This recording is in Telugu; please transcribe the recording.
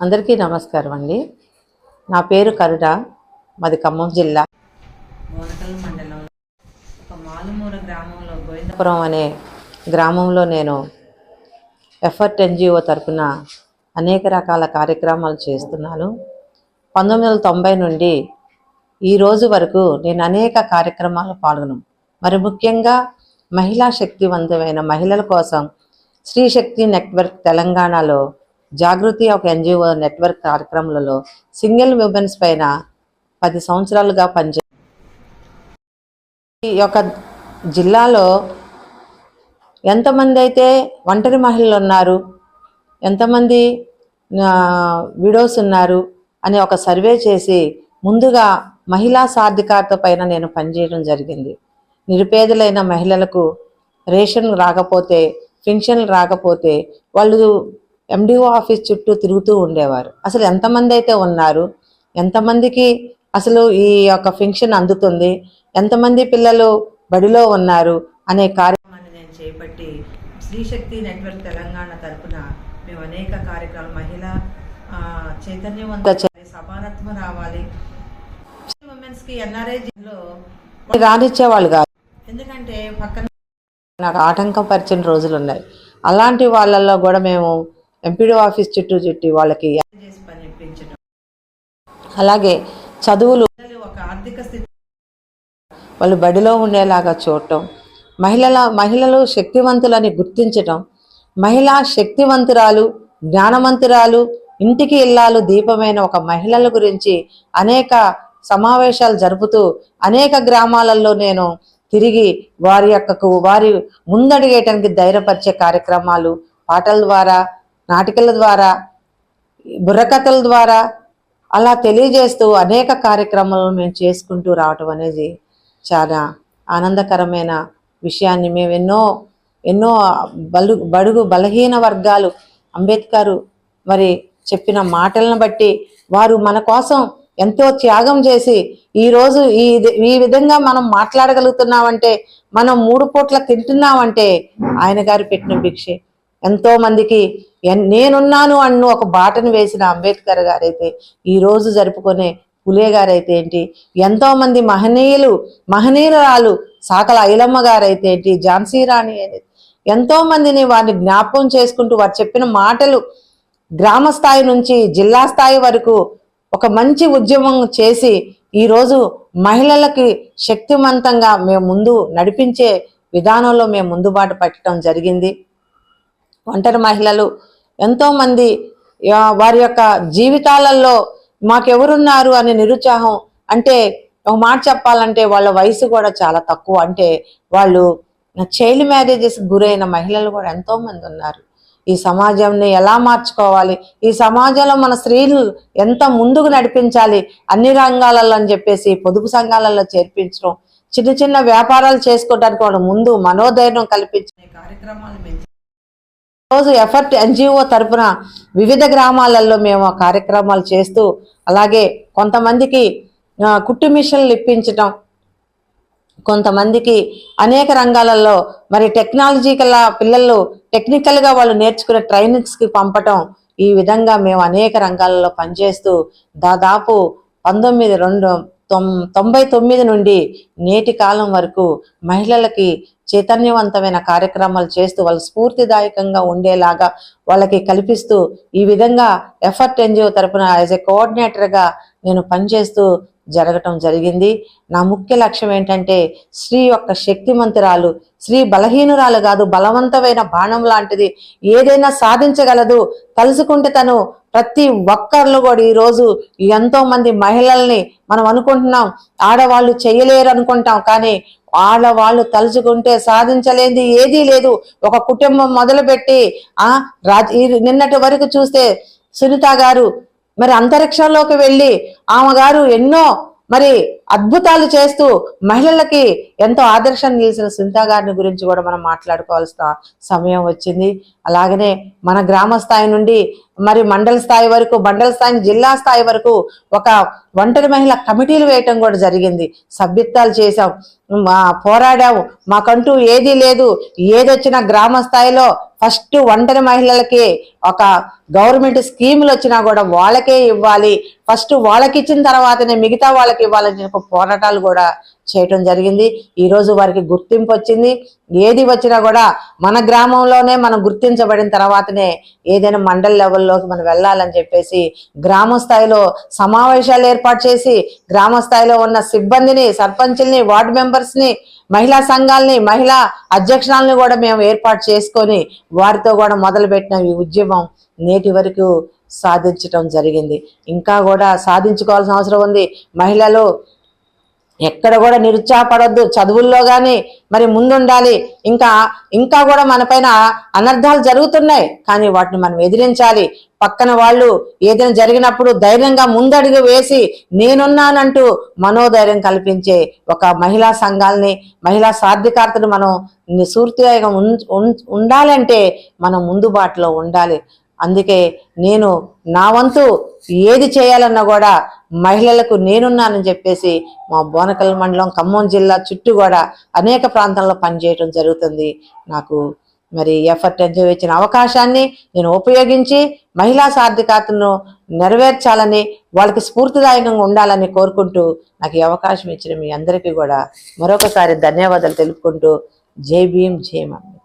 అందరికీ నమస్కారం అండి. నా పేరు కరుణ మాది ఖమ్మం జిల్లా. మండలంలో ఒక గ్రామంలో గోవిందపురం అనే గ్రామంలో నేను ఎఫర్ట్ ఎన్జిఓ తరపున అనేక రకాల కార్యక్రమాలు చేస్తున్నాను. పంతొమ్మిది వందల తొంభై నుండి ఈ రోజు వరకు నేను అనేక కార్యక్రమాల్లో పాల్గొను మరి ముఖ్యంగా మహిళా శక్తివంతమైన మహిళల కోసం స్త్రీ శక్తి నెట్వర్క్ తెలంగాణలో జాగృతి ఒక ఎన్జిఓ నెట్వర్క్ కార్యక్రమాలలో సింగిల్ ఉమెన్స్ పైన పది సంవత్సరాలుగా పనిచే ఈ యొక్క జిల్లాలో ఎంతమంది అయితే ఒంటరి మహిళలు ఉన్నారు ఎంతమంది విడోస్ ఉన్నారు అని ఒక సర్వే చేసి ముందుగా మహిళా సాధికారత పైన నేను పనిచేయడం జరిగింది. నిరుపేదలైన మహిళలకు రేషన్ రాకపోతే పెన్షన్లు రాకపోతే వాళ్ళు ఎండిఓ ఆఫీస్ చుట్టూ తిరుగుతూ ఉండేవారు. అసలు ఎంతమంది అయితే ఉన్నారు ఎంతమందికి అసలు ఈ యొక్క ఫంక్షన్ అందుతుంది ఎంతమంది పిల్లలు బడిలో ఉన్నారు అనే కార్యక్రమాన్ని నేను చేపట్టి శ్రీశక్తి నెట్వర్క్ తెలంగాణ తరపున మేము అనేక కార్యక్రమాలు మహిళ చైతన్యవంత సమానత్వం రావాలి. ఉమెన్స్కి ఎన్ఆర్ఐ జిల్లాలో రానిచ్చేవాళ్ళు కాదు. ఎందుకంటే పక్కన నాకు ఆటంకం పరిచిన రోజులు ఉన్నాయి. అలాంటి వాళ్ళల్లో కూడా మేము ఎంపీడీ ఆఫీస్ చుట్టూ చుట్టి వాళ్ళకి అలాగే చదువులు ఒక ఆర్థిక స్థితి వాళ్ళు బడిలో ఉండేలాగా చూడటం మహిళల మహిళలు శక్తివంతులని గుర్తించటం మహిళా శక్తివంతురాలు జ్ఞానవంతురాలు ఇంటికి ఇల్లాలు దీపమైన ఒక మహిళల గురించి అనేక సమావేశాలు జరుపుతూ అనేక గ్రామాలలో నేను తిరిగి వారి యొక్కకు వారి ముందడిగేయటానికి ధైర్యపరిచే కార్యక్రమాలు పాటల ద్వారా నాటికల ద్వారా బుర్రకథల ద్వారా అలా తెలియజేస్తూ అనేక కార్యక్రమాలను మేము చేసుకుంటూ రావటం అనేది చాలా ఆనందకరమైన విషయాన్ని మేము ఎన్నో ఎన్నో బలు బడుగు బలహీన వర్గాలు అంబేద్కర్ మరి చెప్పిన మాటలను బట్టి వారు మన కోసం ఎంతో త్యాగం చేసి ఈరోజు ఈ ఈ విధంగా మనం మాట్లాడగలుగుతున్నామంటే మనం మూడు పూట్ల తింటున్నామంటే ఆయన గారు పెట్టిన భిక్షే. ఎంతో మందికి నేనున్నాను అన్ను ఒక బాటను వేసిన అంబేద్కర్ గారైతే ఈ రోజు జరుపుకునే పులే గారైతే ఏంటి? ఎంతో మంది మహనీయులు మహనీయురాలు సాకల ఐలమ్మ గారైతే ఏంటి? ఝాన్సీ రాణి అనేది. ఎంతో మందిని వారిని జ్ఞాపకం చేసుకుంటూ వారు చెప్పిన మాటలు గ్రామ స్థాయి నుంచి జిల్లా స్థాయి వరకు ఒక మంచి ఉద్యమం చేసి ఈరోజు మహిళలకి శక్తివంతంగా మేము ముందు నడిపించే విధానంలో మేము ముందుబాటు పట్టడం జరిగింది. ఒంటరి మహిళలు ఎంతోమంది వారి యొక్క జీవితాలలో మాకెవరున్నారు అనే నిరుత్సాహం అంటే ఒక మాట చెప్పాలంటే వాళ్ళ వయసు కూడా చాలా తక్కువ. అంటే వాళ్ళు చైల్డ్ మ్యారేజెస్ గురైన మహిళలు కూడా ఎంతో మంది ఉన్నారు. ఈ సమాజంని ఎలా మార్చుకోవాలి? ఈ సమాజంలో మన స్త్రీలు ఎంత ముందుకు నడిపించాలి? అన్ని రంగాలలో అని చెప్పేసి పొదుపు సంఘాలలో చేర్పించడం చిన్న చిన్న వ్యాపారాలు చేసుకోవడానికి వాళ్ళు ముందు మనోధైర్యం కల్పించే కార్యక్రమాలు మేము రోజు ఎఫర్ట్ ఎన్జిఓ తరపున వివిధ గ్రామాలలో మేము కార్యక్రమాలు చేస్తూ అలాగే కొంతమందికి కుట్టు మిషన్లు ఇప్పించటం కొంతమందికి అనేక రంగాలలో మరి టెక్నాలజికల్ పిల్లలు టెక్నికల్గా వాళ్ళు నేర్చుకునే ట్రైనింగ్స్కి పంపటం ఈ విధంగా మేము అనేక రంగాలలో పనిచేస్తూ దాదాపు పంతొమ్మిది రెండు తొం తొంభై తొమ్మిది నుండి నేటి కాలం వరకు మహిళలకి చైతన్యవంతమైన కార్యక్రమాలు చేస్తూ వాళ్ళు స్ఫూర్తిదాయకంగా ఉండేలాగా వాళ్ళకి కల్పిస్తూ ఈ విధంగా ఎఫర్ట్ ఎన్జిఓ తరపున యాజ్ ఎ కోఆర్డినేటర్గా నేను పనిచేస్తూ జరగటం జరిగింది. నా ముఖ్య లక్ష్యం ఏంటంటే స్త్రీ యొక్క శక్తిమంతురాలు స్త్రీ బలహీనురాలు కాదు బలవంతమైన బాణం లాంటిది ఏదైనా సాధించగలదు. తలుసుకుంటే తను ప్రతి ఒక్కరిలో కూడా ఈ రోజు ఎంతో మంది మహిళల్ని మనం అనుకుంటున్నాం ఆడవాళ్ళు చేయలేరు అనుకుంటాం. కానీ వాళ్ళ వాళ్ళు తలుచుకుంటే సాధించలేనిది ఏదీ లేదు. ఒక కుటుంబం మొదలుపెట్టి ఆ రాజ నిన్నటి వరకు చూస్తే సునీత గారు మరి అంతరిక్షంలోకి వెళ్ళి ఆమె గారు ఎన్నో మరి అద్భుతాలు చేస్తూ మహిళలకి ఎంతో ఆదర్శం నిలిచిన సునీత గారిని గురించి కూడా మనం మాట్లాడుకోవాల్సిన సమయం వచ్చింది. అలాగనే మన గ్రామ స్థాయి నుండి మరి మండల స్థాయి వరకు మండల స్థాయి జిల్లా స్థాయి వరకు ఒక ఒంటరి మహిళ కమిటీలు వేయటం కూడా జరిగింది. సభ్యత్వాలు చేశాం. మా పోరాడాము. మాకంటూ ఏదీ లేదు. ఏదొచ్చినా గ్రామ స్థాయిలో ఫస్ట్ ఒంటరి మహిళలకి ఒక గవర్నమెంట్ స్కీములు వచ్చినా కూడా వాళ్ళకే ఇవ్వాలి. ఫస్ట్ వాళ్ళకి ఇచ్చిన తర్వాతనే మిగతా వాళ్ళకి ఇవ్వాలని చెప్పి పోరాటాలు కూడా చేయటం జరిగింది. ఈరోజు వారికి గుర్తింపు వచ్చింది. ఏది వచ్చినా కూడా మన గ్రామంలోనే మనం గుర్తించబడిన తర్వాతనే ఏదైనా మండల లెవెల్లోకి మనం వెళ్ళాలని చెప్పేసి గ్రామ స్థాయిలో సమావేశాలు ఏర్పాటు చేసి గ్రామ స్థాయిలో ఉన్న సిబ్బందిని సర్పంచుల్ని వార్డు మెంబర్స్ని మహిళా సంఘాలని మహిళా అధ్యక్షురాలని కూడా మేము ఏర్పాటు చేసుకొని వారితో కూడా మొదలుపెట్టిన ఈ ఉద్యమం నేటి వరకు సాధించటం జరిగింది. ఇంకా కూడా సాధించుకోవాల్సిన అవసరం ఉంది. మహిళలు ఎక్కడ కూడా నిరుత్సాహపడొద్దు. చదువుల్లో కానీ మరి ముందుండాలి. ఇంకా ఇంకా కూడా మన పైన అనర్థాలు జరుగుతున్నాయి. కానీ వాటిని మనం ఎదిరించాలి. పక్కన వాళ్ళు ఏదైనా జరిగినప్పుడు ధైర్యంగా ముందడుగు వేసి నేనున్నానంటూ మనోధైర్యం కల్పించే ఒక మహిళా సంఘాలని మహిళా సాధికారతను మనం సూర్తిగా ఉండాలంటే మనం ముందు బాటలో ఉండాలి. అందుకే నేను నా వంతు ఏది చేయాలన్నా కూడా మహిళలకు నేనున్నానని చెప్పేసి మా బోనకల్ మండలం ఖమ్మం జిల్లా చుట్టూ కూడా అనేక ప్రాంతాల్లో పనిచేయడం జరుగుతుంది. నాకు మరి ఎఫర్ట్ ఎంజాయ్ ఇచ్చిన అవకాశాన్ని నేను ఉపయోగించి మహిళా సాధికారతను నెరవేర్చాలని వాళ్ళకి స్ఫూర్తిదాయకంగా ఉండాలని కోరుకుంటూ నాకు ఈ అవకాశం ఇచ్చిన మీ అందరికీ కూడా మరొకసారి ధన్యవాదాలు తెలుపుకుంటూ జై భీమ్ జై మమ్మీ